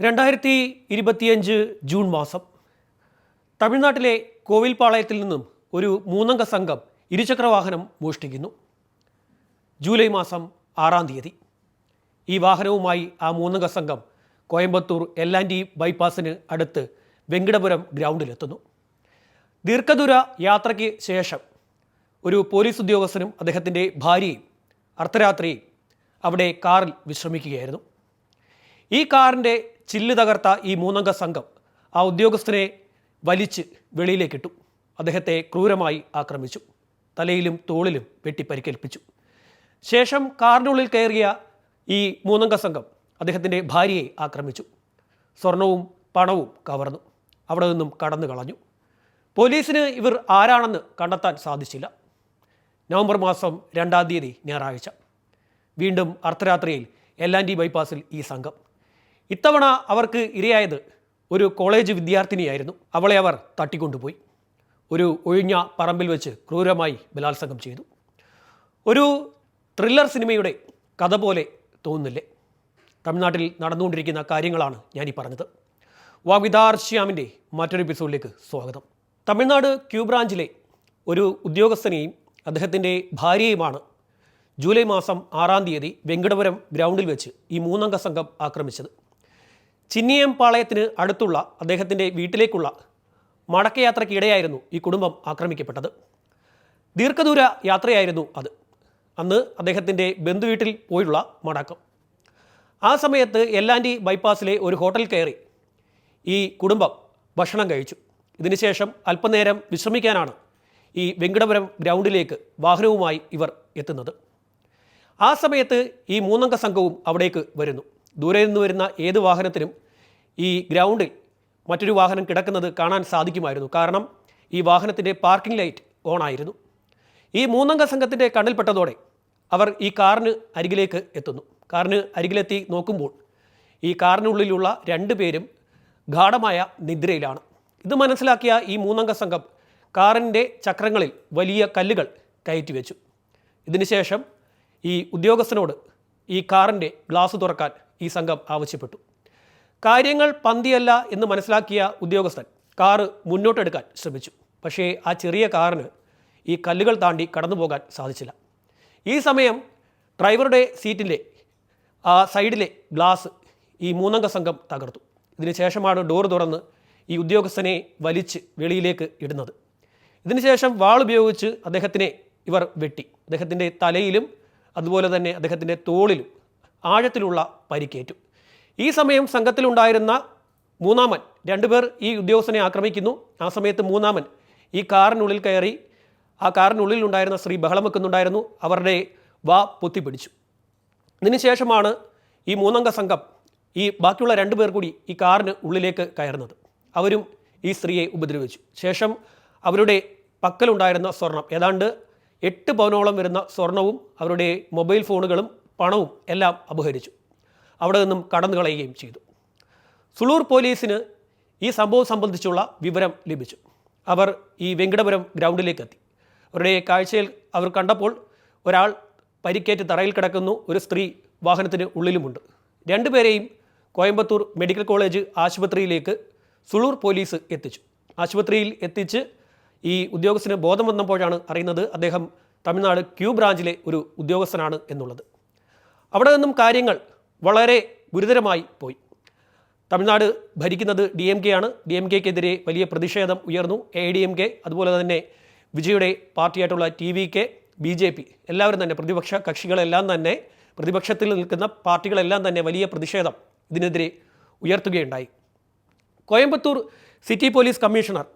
രണ്ടായിരത്തി ഇരുപത്തിയഞ്ച് ജൂൺ മാസം തമിഴ്നാട്ടിലെ കോവിൽപാളയത്തിൽ നിന്നും ഒരു മൂന്നംഗ സംഘം ഇരുചക്രവാഹനം മോഷ്ടിക്കുന്നു. ജൂലൈ മാസം ആറാം തീയതി. ഈ വാഹനവുമായി ആ മൂന്നംഗ സംഘം കോയമ്പത്തൂർ എല്ലാന്റി ബൈപ്പാസിന് അടുത്ത് വെങ്കിടപുരം ഗ്രൗണ്ടിലെത്തുന്നു. ദീർഘദൂര യാത്രയ്ക്ക് ശേഷം ഒരു പോലീസ് ഉദ്യോഗസ്ഥനും അദ്ദേഹത്തിന്റെ ഭാര്യയും അർദ്ധരാത്രി അവിടെ കാറിൽ വിശ്രമിക്കുകയായിരുന്നു. ഈ കാറിന്റെ ചില്ല് തകർത്ത ഈ മൂന്നംഗ സംഘം ആ ഉദ്യോഗസ്ഥനെ വലിച്ച് വെളിയിലേക്കിട്ടു. അദ്ദേഹത്തെ ക്രൂരമായി ആക്രമിച്ചു. തലയിലും തോളിലും വെട്ടി പരിക്കേൽപ്പിച്ചു ശേഷം കാറിനുള്ളിൽ കയറിയ ഈ മൂന്നംഗ സംഘം അദ്ദേഹത്തിന്റെ ഭാര്യയെ ആക്രമിച്ചു. സ്വർണവും പണവും കവർന്നു. അവിടെ നിന്നും കടന്നു കളഞ്ഞു. പോലീസിന് ഇവർ ആരാണെന്ന് കണ്ടെത്താൻ സാധിച്ചില്ല. നവംബർ മാസം രണ്ടാം തീയതി ഞായറാഴ്ച. വീണ്ടും അർദ്ധരാത്രിയിൽ എല്ലാന്റി ബൈപ്പാസിൽ ഈ സംഘം ഇത്തവണ അവർക്ക് ഇരയായത് ഒരു കോളേജ് വിദ്യാർത്ഥിനിയായിരുന്നു. അവളെ അവർ തട്ടിക്കൊണ്ടുപോയി. ഒരു ഒഴിഞ്ഞ പറമ്പിൽ വെച്ച് ക്രൂരമായി ബലാത്സംഗം ചെയ്തു. ഒരു ത്രില്ലർ സിനിമയുടെ കഥ പോലെ തോന്നുന്നില്ലേ? തമിഴ്നാട്ടിൽ നടന്നുകൊണ്ടിരിക്കുന്ന കാര്യങ്ങളാണ് ഞാനീ പറഞ്ഞത്. വാഗ്വിദാർ ശ്യാമിന്റെ മറ്റൊരു എപ്പിസോഡിലേക്ക് സ്വാഗതം. തമിഴ്നാട് ക്യൂ ബ്രാഞ്ചിലെ ഒരു ഉദ്യോഗസ്ഥനെയും അദ്ദേഹത്തിന്റെ ഭാര്യയുമാണ് ജൂലൈ മാസം ആറാം തീയതി വെങ്കടപുരം ഗ്രൗണ്ടിൽ വെച്ച് ഈ മൂന്നംഗ സംഘം ആക്രമിച്ചത്. ചിന്നിയം പാളയത്തിന് അടുത്തുള്ള അദ്ദേഹത്തിന്റെ വീട്ടിലേക്കുള്ള മടക്കയാത്രയ്ക്കിടെയായിരുന്നു ഈ കുടുംബം ആക്രമിക്കപ്പെട്ടത്. ദീർഘദൂര യാത്രയായിരുന്നു അത്. അന്ന് അദ്ദേഹത്തിന്റെ ബന്ധുവീട്ടിൽ പോയുള്ള മടക്കം. ആ സമയത്ത് എല്ലാന്റെ ബൈപ്പാസിലെ ഒരു ഹോട്ടൽ കയറി ഈ കുടുംബം ഭക്ഷണം കഴിച്ചു. ഇതിനുശേഷം അല്പനേരം വിശ്രമിക്കാനാണ് ഈ വെങ്കടപുരം ഗ്രൗണ്ടിലേക്ക് വാഹനവുമായി ഇവർ എത്തുന്നത്. ആ സമയത്ത് ഈ മൂന്നംഗ സംഘവും അവിടേക്ക് വരുന്നു. ദൂരെ നിന്ന് വരുന്ന ഏത് വാഹനത്തിനും ഈ ഗ്രൗണ്ടിൽ മറ്റൊരു വാഹനം കിടക്കുന്നത് കാണാൻ സാധിക്കുമായിരുന്നു. കാരണം ഈ വാഹനത്തിന്റെ പാർക്കിംഗ് ലൈറ്റ് ഓൺ ആയിരുന്നു ഈ മൂന്നംഗ സംഘത്തിന്റെ കണ്ണിൽപ്പെട്ടതോടെ അവർ ഈ കാറിന് അരികിലേക്ക് എത്തുന്നു. കാറിന് അരികിലെത്തി നോക്കുമ്പോൾ ഈ കാറിനുള്ളിലുള്ള രണ്ട് പേരും ഗാഠമായ നിദ്രയിലാണ്. ഇത് മനസ്സിലാക്കിയ ഈ മൂന്നംഗ സംഘം കാറിന്റെ ചക്രങ്ങളിൽ വലിയ കല്ലുകൾ കയറ്റി വെച്ചു. ഇതിനുശേഷം ഈ ഉദ്യോഗസ്ഥനോട് ഈ കാറിന്റെ ഗ്ലാസ് തുറക്കാൻ ഈ സംഘം ആവശ്യപ്പെട്ടു. കാര്യങ്ങൾ പന്തിയല്ല എന്ന് മനസ്സിലാക്കിയ ഉദ്യോഗസ്ഥൻ കാറ് മുന്നോട്ടെടുക്കാൻ ശ്രമിച്ചു. പക്ഷേ ആ ചെറിയ കാറിന് ഈ കല്ലുകൾ താണ്ടി കടന്നു പോകാൻ സാധിച്ചില്ല. ഈ സമയം ഡ്രൈവറുടെ സീറ്റിലെ ആ സൈഡിലെ ഗ്ലാസ് ഈ മൂന്നംഗ സംഘം തകർത്തു. ഇതിനുശേഷമാണ് ഡോർ തുറന്ന് ഈ ഉദ്യോഗസ്ഥനെ വലിച്ച് വെളിയിലേക്ക് ഇടുന്നത്. ഇതിനുശേഷം വാൾ ഉപയോഗിച്ച് അദ്ദേഹത്തിനെ ഇവർ വെട്ടി. അദ്ദേഹത്തിന്റെ തലയിലും അതുപോലെ തന്നെ അദ്ദേഹത്തിന്റെ തോളിലും ആഴത്തിലുള്ള പരിക്കേറ്റു. ഈ സമയം സംഘത്തിലുണ്ടായിരുന്ന മൂന്നാമൻ രണ്ടുപേർ ഈ ഉദ്യോഗസ്ഥനെ ആക്രമിക്കുന്നു. ആ സമയത്ത് മൂന്നാമൻ ഈ കാറിനുള്ളിൽ കയറി ആ കാറിനുള്ളിൽ ഉണ്ടായിരുന്ന സ്ത്രീ ബഹളം വെക്കുന്നുണ്ടായിരുന്നു. അവരുടെ വാ പൊത്തിപ്പിടിച്ചു. ഇതിനുശേഷമാണ് ഈ മൂന്നംഗ സംഘം ഈ ബാക്കിയുള്ള രണ്ട് പേർ കൂടി ഈ കാറിന് ഉള്ളിലേക്ക് കയറുന്നത്. അവരും ഈ സ്ത്രീയെ ഉപദ്രവിച്ചു. ശേഷം അവരുടെ പക്കലുണ്ടായിരുന്ന സ്വർണം ഏതാണ്ട് എട്ട് പവനോളം വരുന്ന സ്വർണവും അവരുടെ മൊബൈൽ ഫോണുകളും പണവും എല്ലാം അപഹരിച്ചു. അവിടെ നിന്നും കടന്നു കളയുകയും ചെയ്തു. സുളൂർ പോലീസിന് ഈ സംഭവം സംബന്ധിച്ചുള്ള വിവരം ലഭിച്ചു. അവർ ഈ വെങ്കടപുരം ഗ്രൗണ്ടിലേക്ക് എത്തി. അവരുടെ കാഴ്ചയിൽ അവർ കണ്ടപ്പോൾ ഒരാൾ പരിക്കേറ്റ് തറയിൽ കിടക്കുന്നു ഒരു സ്ത്രീ വാഹനത്തിന് ഉള്ളിലുമുണ്ട്. രണ്ടുപേരെയും കോയമ്പത്തൂർ മെഡിക്കൽ കോളേജ് ആശുപത്രിയിലേക്ക് സുളൂർ പോലീസ് എത്തിച്ചു. ആശുപത്രിയിൽ എത്തിച്ച് ഈ ഉദ്യോഗസ്ഥന് ബോധം വന്നപ്പോഴാണ് അറിയുന്നത് അദ്ദേഹം തമിഴ്നാട് ക്യൂ ബ്രാഞ്ചിലെ ഒരു ഉദ്യോഗസ്ഥനാണ് എന്നുള്ളത്. അവിടെ നിന്നും കാര്യങ്ങൾ വളരെ ഗുരുതരമായി പോയി. തമിഴ്നാട് ഭരിക്കുന്നത് ഡി എം കെ ആണ്. ഡി എം കെക്കെതിരെ വലിയ പ്രതിഷേധം ഉയർന്നു. എ ഡി എം കെ അതുപോലെ തന്നെ വിജയുടെ പാർട്ടിയായിട്ടുള്ള T V K B J P എല്ലാവരും തന്നെ പ്രതിപക്ഷ കക്ഷികളെല്ലാം തന്നെ പ്രതിപക്ഷത്തിൽ നിൽക്കുന്ന പാർട്ടികളെല്ലാം തന്നെ വലിയ പ്രതിഷേധം ഇതിനെതിരെ ഉയർത്തുകയുണ്ടായി. Coimbatore city police commissioner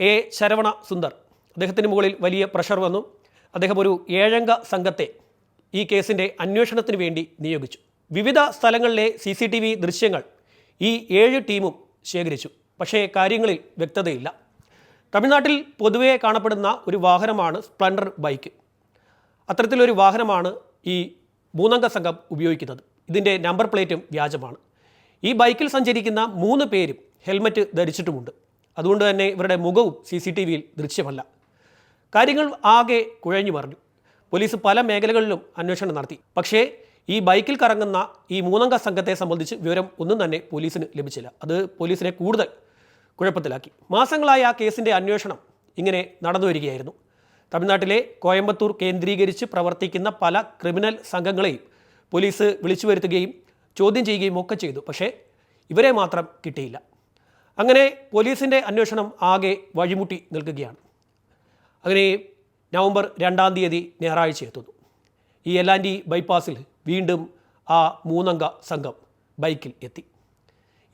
A Saravana Sundar. അദ്ദേഹത്തിന് മുകളിൽ വലിയ പ്രഷർ വന്നു. അദ്ദേഹം ഒരു ഏഴംഗ സംഘത്തെ ഈ കേസിന്റെ അന്വേഷണത്തിന് വേണ്ടി നിയോഗിച്ചു. വിവിധ സ്ഥലങ്ങളിലെ സി സി ടി വി ദൃശ്യങ്ങൾ ഈ ഏഴ് ടീമും ശേഖരിച്ചു. പക്ഷേ കാര്യങ്ങളിൽ വ്യക്തതയില്ല. തമിഴ്നാട്ടിൽ പൊതുവെ കാണപ്പെടുന്ന ഒരു വാഹനമാണ് സ്പ്ലണ്ടർ ബൈക്ക്. അത്തരത്തിലൊരു വാഹനമാണ് ഈ മൂന്നംഗ സംഘം ഉപയോഗിക്കുന്നത്. ഇതിന്റെ നമ്പർ പ്ലേറ്റും വ്യാജമാണ്. ഈ ബൈക്കിൽ സഞ്ചരിക്കുന്ന മൂന്ന് പേരും ഹെൽമറ്റ് ധരിച്ചിട്ടുമുണ്ട്. അതുകൊണ്ട് തന്നെ ഇവരുടെ മുഖവും സി സി ടി വിയിൽ ദൃശ്യമല്ല. കാര്യങ്ങൾ ആകെ കുഴഞ്ഞു മറിഞ്ഞു. പോലീസ് പല മേഖലകളിലും അന്വേഷണം നടത്തി. പക്ഷേ ഈ ബൈക്കിൽ കറങ്ങുന്ന ഈ മൂന്നംഗ സംഘത്തെ സംബന്ധിച്ച് വിവരം ഒന്നും തന്നെ പോലീസിന് ലഭിച്ചില്ല. അത് പോലീസിനെ കൂടുതൽ കുഴപ്പത്തിലാക്കി. മാസങ്ങളായി ആ കേസിന്റെ അന്വേഷണം ഇങ്ങനെ നടന്നു വരികയായിരുന്നു. തമിഴ്നാട്ടിലെ കോയമ്പത്തൂർ കേന്ദ്രീകരിച്ച് പ്രവർത്തിക്കുന്ന പല ക്രിമിനൽ സംഘങ്ങളെയും പോലീസ് വിളിച്ചു വരുത്തുകയും ചോദ്യം ചെയ്യുകയും ഒക്കെ ചെയ്തു. പക്ഷേ ഇവരെ മാത്രം കിട്ടിയില്ല. അങ്ങനെ പോലീസിന്റെ അന്വേഷണം ആകെ വഴിമുട്ടി നിൽക്കുകയാണ്. അങ്ങനെ നവംബർ രണ്ടാം തീയതി ഞായറാഴ്ച എത്തുന്നു. ഈ എലാൻഡി ബൈപ്പാസിൽ വീണ്ടും ആ മൂന്നംഗ സംഘം ബൈക്കിൽ എത്തി.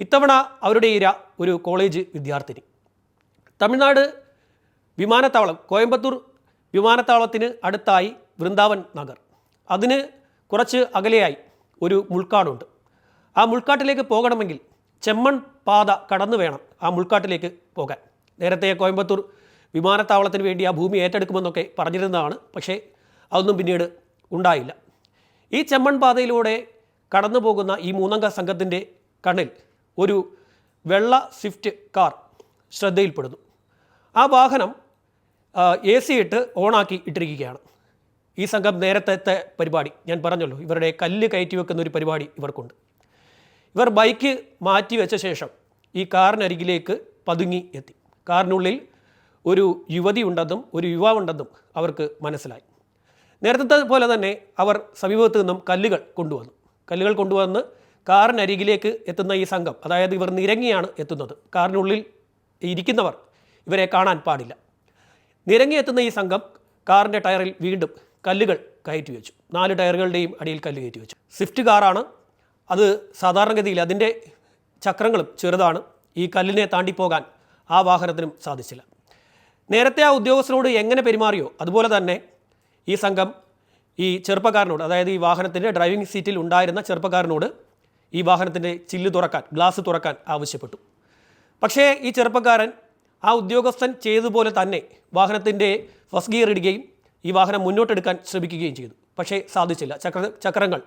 ഇത്തവണ അവരുടെ ഇര ഒരു കോളേജ് വിദ്യാർത്ഥിനി. തമിഴ്നാട് വിമാനത്താവളം കോയമ്പത്തൂർ വിമാനത്താവളത്തിന് അടുത്തായി വൃന്ദാവൻ നഗർ. അതിന് കുറച്ച് അകലെയായി ഒരു മുൾക്കാടുണ്ട്. ആ മുൾക്കാട്ടിലേക്ക് പോകണമെങ്കിൽ ചെമ്മൺ പാത കടന്നു വേണം ആ മുൾക്കാട്ടിലേക്ക് പോകാൻ. നേരത്തെ കോയമ്പത്തൂർ വിമാനത്താവളത്തിന് വേണ്ടി ആ ഭൂമി ഏറ്റെടുക്കുമെന്നൊക്കെ പറഞ്ഞിരുന്നതാണ്. പക്ഷേ അതൊന്നും പിന്നീട് ഉണ്ടായില്ല. ഈ ചെമ്മൺ പാതയിലൂടെ കടന്നു പോകുന്ന ഈ മൂന്നംഗ സംഘത്തിന്റെ കണ്ണിൽ ഒരു വെള്ള സ്വിഫ്റ്റ് കാർ ശ്രദ്ധയിൽപ്പെടുന്നു. ആ വാഹനം എ സി ഇട്ട് ഓണാക്കി ഇട്ടിരിക്കുകയാണ്. ഈ സംഘം നേരത്തെ പരിപാടി ഞാൻ പറഞ്ഞല്ലോ ഇവരുടെ കല്ല് കയറ്റി വെക്കുന്ന ഒരു പരിപാടി ഇവർക്കുണ്ട്. ഇവർ ബൈക്ക് മാറ്റി വെച്ച ശേഷം ഈ കാറിനരികിലേക്ക് പതുങ്ങി എത്തി. കാറിനുള്ളിൽ ഒരു യുവതി ഉണ്ടെന്നും ഒരു യുവാവുണ്ടെന്നും അവർക്ക് മനസ്സിലായി. നേരത്തെ പോലെ തന്നെ അവർ സമീപത്ത് നിന്നും കല്ലുകൾ കൊണ്ടുവന്നു. കല്ലുകൾ കൊണ്ടുവന്ന് കാറിനരികിലേക്ക് എത്തുന്ന ഈ സംഘം അതായത് ഇവർ നിരങ്ങിയാണ് എത്തുന്നത്. കാറിനുള്ളിൽ ഇരിക്കുന്നവർ ഇവരെ കാണാൻ പാടില്ല. നിരങ്ങി എത്തുന്ന ഈ സംഘം കാറിന്റെ ടയറിൽ വീണ്ടും കല്ലുകൾ കയറ്റി വെച്ചു. നാല് ടയറുകളുടെയും അടിയിൽ കല്ല് കയറ്റി വെച്ചു. സ്വിഫ്റ്റ് കാറാണ് അത് സാധാരണഗതിയിൽ അതിന്റെ ചക്രങ്ങളും ചെറുതാണ്. ഈ കല്ലിനെ താണ്ടിപ്പോകാൻ ആ വാഹനത്തിനും സാധിച്ചില്ല. നേരത്തെ ആ ഉദ്യോഗസ്ഥനോട് എങ്ങനെ പെരുമാറിയോ അതുപോലെ തന്നെ ഈ സംഘം ഈ ചെറുപ്പക്കാരനോട് അതായത് ഈ വാഹനത്തിന്റെ ഡ്രൈവിംഗ് സീറ്റിൽ ഉണ്ടായിരുന്ന ചെറുപ്പക്കാരനോട് ഈ വാഹനത്തിന്റെ ചില്ല് തുറക്കാൻ ഗ്ലാസ് തുറക്കാൻ ആവശ്യപ്പെട്ടു. പക്ഷേ ഈ ചെറുപ്പക്കാരൻ ആ ഉദ്യോഗസ്ഥൻ ചെയ്തതുപോലെ തന്നെ വാഹനത്തിന്റെ ഫസ്റ്റ് ഗിയർ ഇടുകയും ഈ വാഹനം മുന്നോട്ടെടുക്കാൻ ശ്രമിക്കുകയും ചെയ്തു. പക്ഷേ സാധിച്ചില്ല. ചക്ര ചക്രങ്ങൾ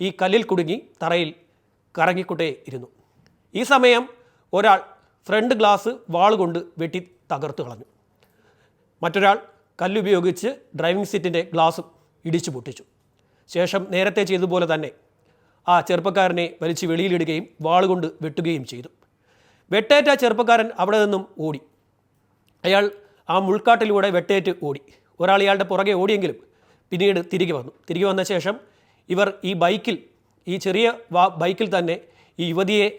ഈ കല്ലിൽ കുടുങ്ങി തറയിൽ കറങ്ങിക്കൊണ്ടേ ഇരുന്നു. ഈ സമയം ഒരാൾ ഫ്രണ്ട് ഗ്ലാസ് വാളുകൊണ്ട് വെട്ടി തകർത്തു കളഞ്ഞു. മറ്റൊരാൾ കല്ലുപയോഗിച്ച് ഡ്രൈവിംഗ് സീറ്റിന്റെ ഗ്ലാസും ഇടിച്ചു പൊട്ടിച്ചു. ശേഷം നേരത്തെ ചെയ്തതുപോലെ തന്നെ ആ ചെറുപ്പക്കാരനെ വലിച്ച് വെളിയിലിടുകയും വാളുകൊണ്ട് വെട്ടുകയും ചെയ്തു. വെട്ടേറ്റ ചെറുപ്പക്കാരൻ അവിടെ നിന്നും ഓടി. അയാൾ ആ മുൾക്കാട്ടിലൂടെ വെട്ടേറ്റ് ഓടി. ഒരാൾ ഇയാളുടെ പുറകെ ഓടിയെങ്കിലും പിന്നീട് തിരികെ വന്നു. തിരികെ വന്ന ശേഷം ഇവർ ഈ ബൈക്കിൽ ഈ ചെറിയ ബൈക്കിൽ തന്നെ ഈ യുവതിയെ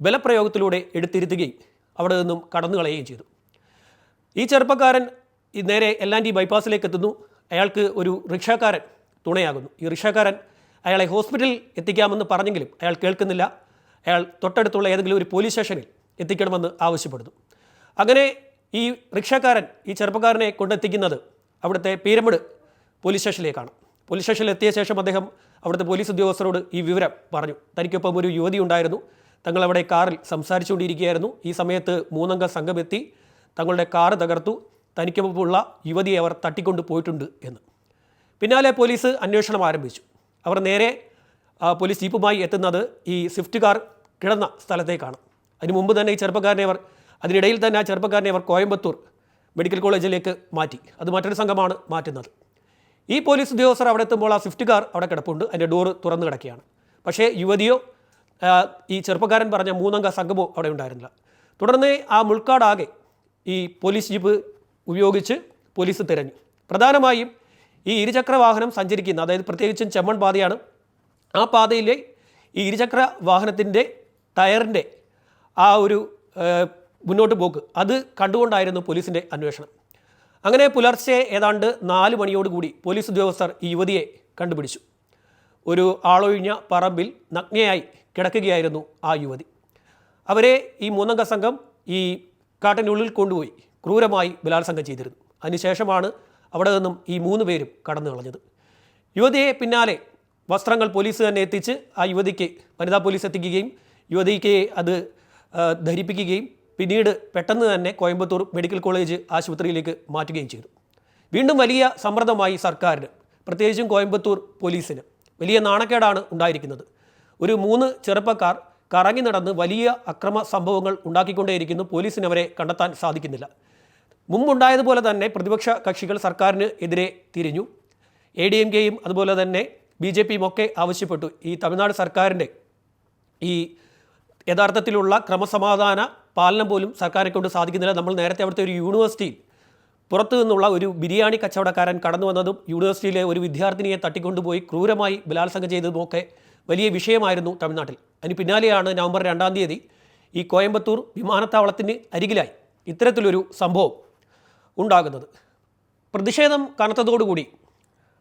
ബലപ്രയോഗത്തിലൂടെ എടുത്തിരുത്തുകയും അവിടെ നിന്നും കടന്നു കളയുകയും ചെയ്തു. ഈ ചെറുപ്പക്കാരൻ നേരെ എല്ലാന്റെ ബൈപ്പാസിലേക്ക് എത്തുന്നു. അയാൾക്ക് ഒരു റിക്ഷാക്കാരൻ തുണയാകുന്നു. ഈ റിക്ഷാക്കാരൻ അയാളെ ഹോസ്പിറ്റലിൽ എത്തിക്കാമെന്ന് പറഞ്ഞെങ്കിലും അയാൾ കേൾക്കുന്നില്ല. അയാൾ തൊട്ടടുത്തുള്ള ഏതെങ്കിലും ഒരു പോലീസ് സ്റ്റേഷനിൽ എത്തിക്കണമെന്ന് ആവശ്യപ്പെടുന്നു. അങ്ങനെ ഈ റിക്ഷാക്കാരൻ ഈ ചെറുപ്പക്കാരനെ കൊണ്ടെത്തിക്കുന്നത് അവിടുത്തെ പീരമിഡ് പോലീസ് സ്റ്റേഷനിലേക്കാണ്. പോലീസ് സ്റ്റേഷനിൽ എത്തിയ ശേഷം അദ്ദേഹം അവിടുത്തെ പോലീസ് ഉദ്യോഗസ്ഥരോട് ഈ വിവരം പറഞ്ഞു. തനിക്കൊപ്പം ഒരു യുവതി ഉണ്ടായിരുന്നു. തങ്ങൾ അവിടെ കാറിൽ സംസാരിച്ചുകൊണ്ടിരിക്കുകയായിരുന്നു. ഈ സമയത്ത് മൂന്നംഗ സംഘം എത്തി തങ്ങളുടെ കാറ് തകർത്തു. തനിക്കൊപ്പമുള്ള യുവതിയെ അവർ തട്ടിക്കൊണ്ട് പോയിട്ടുണ്ട് എന്ന്. പിന്നാലെ പോലീസ് അന്വേഷണം ആരംഭിച്ചു. അവർ നേരെ പോലീസ് ജീപ്പുമായി എത്തുന്നത് ഈ സ്വിഫ്റ്റ് കാർ കിടന്ന സ്ഥലത്തേക്കാണ്. അതിനു മുമ്പ് തന്നെ ഈ ചെറുപ്പക്കാരനെ അവർ അതിനിടയിൽ തന്നെ ആ ചെറുപ്പക്കാരനെ അവർ കോയമ്പത്തൂർ മെഡിക്കൽ കോളേജിലേക്ക് മാറ്റി. അത് മറ്റൊരു സംഘമാണ് മാറ്റുന്നത്. ഈ പോലീസ് ഉദ്യോഗസ്ഥർ അവിടെ എത്തുമ്പോൾ ആ സ്വിഫ്റ്റ് കാർ അവിടെ കിടപ്പുണ്ട്. അതിന്റെ ഡോറ് തുറന്നു കിടക്കുകയാണ്. പക്ഷേ യുവതിയോ ഈ ചെറുപ്പക്കാരൻ പറഞ്ഞ മൂന്നംഗ സംഘമോ അവിടെ ഉണ്ടായിരുന്നില്ല. തുടർന്ന് ആ മുൾക്കാടാകെ ഈ പോലീസ് ജീപ്പ് ഉപയോഗിച്ച് പോലീസ് തിരഞ്ഞു. പ്രധാനമായും ഈ ഇരുചക്ര വാഹനം സഞ്ചരിക്കുന്ന അതായത് പ്രത്യേകിച്ചും ചെമ്മൺ പാതയാണ് ആ പാതയിലെ ഈ ഇരുചക്ര വാഹനത്തിന്റെ ടയറിന്റെ ആ ഒരു മുന്നോട്ട് പോക്ക്. അത് കണ്ടുകൊണ്ടായിരുന്നു പോലീസിന്റെ അന്വേഷണം. അങ്ങനെ പുലർച്ചെ ഏതാണ്ട് നാല് മണിയോടുകൂടി പോലീസ് ഉദ്യോഗസ്ഥർ ഈ യുവതിയെ കണ്ടുപിടിച്ചു. ഒരു ആളൊഴിഞ്ഞ പറമ്പിൽ നഗ്നയായി കിടക്കുകയായിരുന്നു ആ യുവതി. അവരെ ഈ മൂന്നംഗ സംഘം ഈ കാട്ടിനുള്ളിൽ കൊണ്ടുപോയി ക്രൂരമായി ബലാത്സംഗം ചെയ്തിരുന്നു. അതിനുശേഷമാണ് അവിടെ നിന്നും ഈ മൂന്ന് പേരും കടന്നു കളഞ്ഞത്. യുവതിയെ പിന്നാലെ വസ്ത്രങ്ങൾ പോലീസ് തന്നെ എത്തിച്ച് ആ യുവതിക്ക് വനിതാ പോലീസ് എത്തിക്കുകയും യുവതിക്ക് അത് ധരിപ്പിക്കുകയും പിന്നീട് പെട്ടെന്ന് തന്നെ കോയമ്പത്തൂർ മെഡിക്കൽ കോളേജ് ആശുപത്രിയിലേക്ക് മാറ്റുകയും ചെയ്തു. വീണ്ടും വലിയ സമ്മർദ്ദമായി സർക്കാരിന് പ്രത്യേകിച്ചും കോയമ്പത്തൂർ പോലീസിന് വലിയ നാണക്കേടാണ് ഉണ്ടായിരിക്കുന്നത്. ഒരു മൂന്ന് ചെറുപ്പക്കാർ കറങ്ങി നടന്ന് വലിയ അക്രമ സംഭവങ്ങൾ ഉണ്ടാക്കിക്കൊണ്ടേയിരിക്കുന്നു പോലീസിന് അവരെ കണ്ടെത്താൻ സാധിക്കുന്നില്ല. മുമ്പുണ്ടായതുപോലെ തന്നെ പ്രതിപക്ഷ കക്ഷികൾ സർക്കാരിന് എതിരെ തിരിഞ്ഞു. എ ഡി എം കെയും അതുപോലെ തന്നെ ബി ജെ പിയും ഒക്കെ ആവശ്യപ്പെട്ടു ഈ തമിഴ്നാട് സർക്കാരിന്റെ ഈ യഥാർത്ഥത്തിലുള്ള ക്രമസമാധാന പാലനം പോലും സർക്കാരെ കൊണ്ട് സാധിക്കുന്നില്ല. നമ്മൾ നേരത്തെ അവിടുത്തെ ഒരു യൂണിവേഴ്സിറ്റിയിൽ പുറത്തു നിന്നുള്ള ഒരു ബിരിയാണി കച്ചവടക്കാരൻ കടന്നു വന്നതും യൂണിവേഴ്സിറ്റിയിലെ ഒരു വിദ്യാർത്ഥിനിയെ തട്ടിക്കൊണ്ടുപോയി ക്രൂരമായി ബലാത്സംഗം ചെയ്തതുമൊക്കെ വലിയ വിഷയമായിരുന്നു തമിഴ്നാട്ടിൽ. അതിന് പിന്നാലെയാണ് നവംബർ രണ്ടാം തീയതി ഈ കോയമ്പത്തൂർ വിമാനത്താവളത്തിന് അരികിലായി ഇത്തരത്തിലൊരു സംഭവം ഉണ്ടാകുന്നത്. പ്രതിഷേധം കനത്തതോടുകൂടി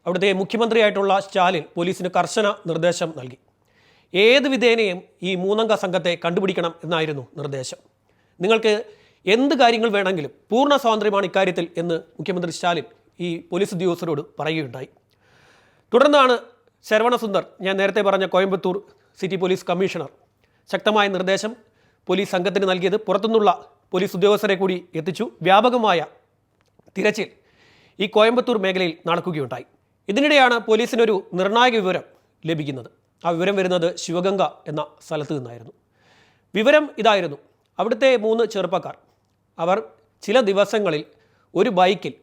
അവിടുത്തെ മുഖ്യമന്ത്രിയായിട്ടുള്ള സ്റ്റാലിൻ പോലീസിന് കർശന നിർദ്ദേശം നൽകി. ഏത് വിധേനയും ഈ മൂന്നംഗ സംഘത്തെ കണ്ടുപിടിക്കണം എന്നായിരുന്നു നിർദ്ദേശം. നിങ്ങൾക്ക് എന്ത് കാര്യങ്ങൾ വേണമെങ്കിലും പൂർണ സ്വാതന്ത്ര്യമാണ് ഇക്കാര്യത്തിൽ എന്ന് മുഖ്യമന്ത്രി സ്റ്റാലിൻ ഈ പോലീസ് ഉദ്യോഗസ്ഥരോട് പറയുകയുണ്ടായി. തുടർന്നാണ് ശരവണസുന്ദർ ഞാൻ നേരത്തെ പറഞ്ഞ കോയമ്പത്തൂർ സിറ്റി പോലീസ് കമ്മീഷണർ ശക്തമായ നിർദ്ദേശം പോലീസ് സംഘത്തിന് നൽകിയത് പുറത്തുനിന്നുള്ള പോലീസ് ഉദ്യോഗസ്ഥരെ കൂടി എത്തിച്ചു. വ്യാപകമായ തിരച്ചിൽ ഈ കോയമ്പത്തൂർ മേഖലയിൽ നടക്കുകയുണ്ടായി. ഇതിനിടെയാണ് പോലീസിനൊരു നിർണായക വിവരം ലഭിക്കുന്നത്. ആ വിവരം വരുന്നത് ശിവഗംഗ എന്ന സ്ഥലത്ത് നിന്നായിരുന്നു. വിവരം ഇതായിരുന്നു. അവിടുത്തെ മൂന്ന് ചെറുപ്പക്കാർ. അവർ ചില ദിവസങ്ങളിൽ ഒരു ബൈക്കിൽ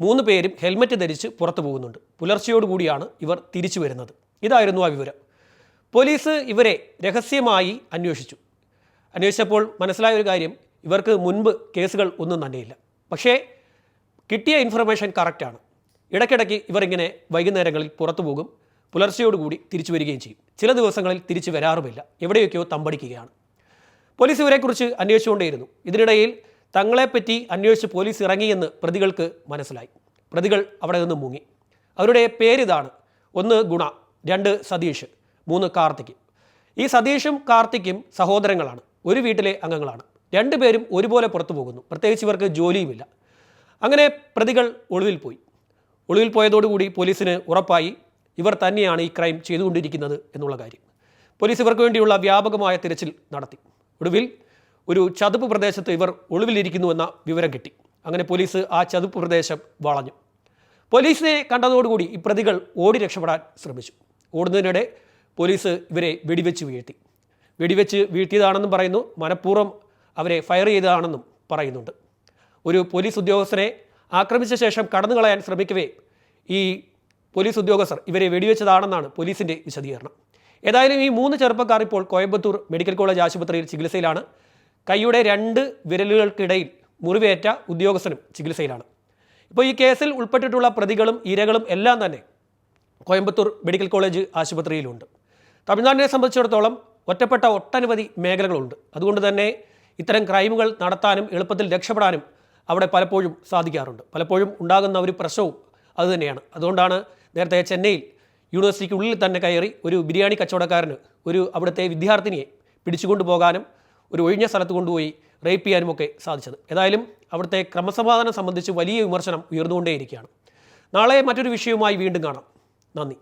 മൂന്ന് പേരും ഹെൽമറ്റ് ധരിച്ച് പുറത്തു പോകുന്നുണ്ട്. പുലർച്ചയോടുകൂടിയാണ് ഇവർ തിരിച്ചു വരുന്നത്. ഇതായിരുന്നു ആ വിവരം. പോലീസ് ഇവരെ രഹസ്യമായി അന്വേഷിച്ചു. അന്വേഷിച്ചപ്പോൾ മനസ്സിലായ ഒരു കാര്യം ഇവർക്ക് മുൻപ് കേസുകൾ ഒന്നും തന്നെയില്ല. പക്ഷേ കിട്ടിയ ഇൻഫർമേഷൻ കറക്റ്റാണ് ഇടയ്ക്കിടയ്ക്ക് ഇവരിങ്ങനെ വൈകുന്നേരങ്ങളിൽ പുറത്തു പോകും പുലർച്ചയോടുകൂടി തിരിച്ചു വരികയും ചെയ്യും. ചില ദിവസങ്ങളിൽ തിരിച്ചു വരാറുമില്ല. എവിടെയൊക്കെയോ തമ്പടിക്കുകയാണ്. പോലീസ് ഇവരെക്കുറിച്ച് അന്വേഷിച്ചുകൊണ്ടേയിരുന്നു. ഇതിനിടയിൽ തങ്ങളെപ്പറ്റി അന്വേഷിച്ച് പോലീസ് ഇറങ്ങിയെന്ന് പ്രതികൾക്ക് മനസ്സിലായി. പ്രതികൾ അവിടെ നിന്ന് മുങ്ങി. അവരുടെ പേരിതാണ് ഒന്ന് ഗുണ രണ്ട് സതീഷ് മൂന്ന് കാർത്തിക്. ഈ സതീഷും കാർത്തിക്കും സഹോദരങ്ങളാണ്. ഒരു വീട്ടിലെ അംഗങ്ങളാണ്. രണ്ടുപേരും ഒരുപോലെ പുറത്തു പോകുന്നു. പ്രത്യേകിച്ച് ഇവർക്ക് ജോലിയുമില്ല. അങ്ങനെ പ്രതികൾ ഒളിവിൽ പോയി. ഒളിവിൽ പോയതോടുകൂടി പോലീസിന് ഉറപ്പായി ഇവർ തന്നെയാണ് ഈ ക്രൈം ചെയ്തുകൊണ്ടിരിക്കുന്നത് എന്നുള്ള കാര്യം. പോലീസ് ഇവർക്ക് വേണ്ടിയുള്ള വ്യാപകമായ തിരച്ചിൽ നടത്തി. ഒടുവിൽ ഒരു ചതുപ്പ് പ്രദേശത്ത് ഇവർ ഒളിവിലിരിക്കുന്നുവെന്ന വിവരം കിട്ടി. അങ്ങനെ പോലീസ് ആ ചതുപ്പ് പ്രദേശം വളഞ്ഞു. പോലീസിനെ കണ്ടതോടുകൂടി ഈ പ്രതികൾ ഓടി രക്ഷപ്പെടാൻ ശ്രമിച്ചു. ഓടുന്നതിനിടെ പോലീസ് ഇവരെ വെടിവെച്ച് വീഴ്ത്തി. വെടിവെച്ച് വീഴ്ത്തിയതാണെന്നും പറയുന്നു. മനഃപൂർവം അവരെ ഫയർ ചെയ്തതാണെന്നും പറയുന്നുണ്ട്. ഒരു പോലീസ് ഉദ്യോഗസ്ഥനെ ആക്രമിച്ച ശേഷം കടന്നു കളയാൻ ശ്രമിക്കവേ ഈ പോലീസ് ഉദ്യോഗസ്ഥർ ഇവരെ വെടിവെച്ചതാണെന്നാണ് പോലീസിന്റെ വിശദീകരണം. ഏതായാലും ഈ മൂന്ന് ചെറുപ്പക്കാർ ഇപ്പോൾ കോയമ്പത്തൂർ മെഡിക്കൽ കോളേജ് ആശുപത്രിയിൽ ചികിത്സയിലാണ്. കൈയുടെ രണ്ട് വിരലുകൾക്കിടയിൽ മുറിവേറ്റ ഉദ്യോഗസ്ഥനും ചികിത്സയിലാണ്. ഇപ്പോൾ ഈ കേസിൽ ഉൾപ്പെട്ടിട്ടുള്ള പ്രതികളും ഇരകളും എല്ലാം തന്നെ കോയമ്പത്തൂർ മെഡിക്കൽ കോളേജ് ആശുപത്രിയിലുണ്ട്. തമിഴ്നാടിനെ സംബന്ധിച്ചിടത്തോളം ഒറ്റപ്പെട്ട ഒട്ടനവധി മേഖലകളുണ്ട്. അതുകൊണ്ട് തന്നെ ഇത്തരം ക്രൈമുകൾ നടത്താനും എളുപ്പത്തിൽ രക്ഷപ്പെടാനും അവിടെ പലപ്പോഴും സാധിക്കാറുണ്ട്. പലപ്പോഴും ഉണ്ടാകുന്ന ഒരു പ്രശ്നവും അതുതന്നെയാണ് അതുകൊണ്ടാണ് നേരത്തെ ചെന്നൈയിൽ യൂണിവേഴ്സിറ്റിക്കുള്ളിൽ തന്നെ കയറി ഒരു ബിരിയാണി കച്ചവടക്കാരന് ഒരു അവിടുത്തെ വിദ്യാർത്ഥിനിയെ പിടിച്ചുകൊണ്ടു പോകാനും ഒരു ഒഴിഞ്ഞ സ്ഥലത്ത് കൊണ്ടുപോയി റേപ്പ് ചെയ്യാനുമൊക്കെ സാധിച്ചത്. ഏതായാലും അവിടുത്തെ ക്രമസമാധാനം സംബന്ധിച്ച് വലിയ വിമർശനം ഉയർന്നുകൊണ്ടേയിരിക്കുകയാണ്. നാളെ മറ്റൊരു വിഷയവുമായി വീണ്ടും കാണാം. നന്ദി.